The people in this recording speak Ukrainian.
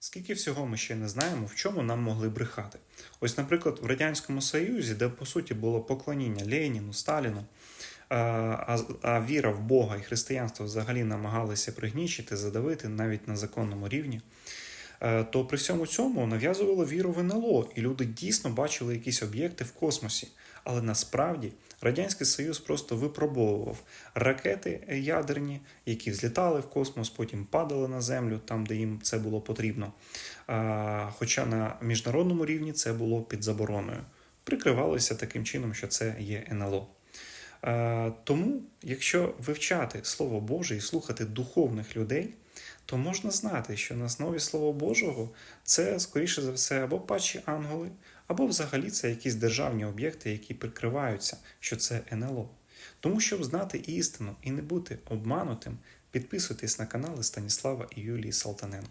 Скільки всього ми ще не знаємо, в чому нам могли брехати. Ось, наприклад, в Радянському Союзі, де по суті було поклоніння Леніну, Сталіну, а, а, віра в Бога і християнство взагалі намагалися пригнічити, задавити навіть на законному рівні. Е, То при всьому цьому нав'язувало віру в НЛО, і люди дійсно бачили якісь об'єкти в космосі. Але насправді Радянський Союз просто випробовував ракети ядерні, які взлітали в космос, потім падали на землю, там, де їм це було потрібно. Хоча на міжнародному рівні це було під забороною. Прикривалося таким чином, що це є НЛО. Е, Тому, якщо вивчати Слово Боже і слухати духовних людей, то можна знати, що на основі Слова Божого це, скоріше за все, або пачі ангели, або взагалі це якісь державні об'єкти, які прикриваються, що це НЛО. Тому, щоб знати істину і не бути обманутим, підписуйтесь на канали Станіслава і Юлії Салтаненко.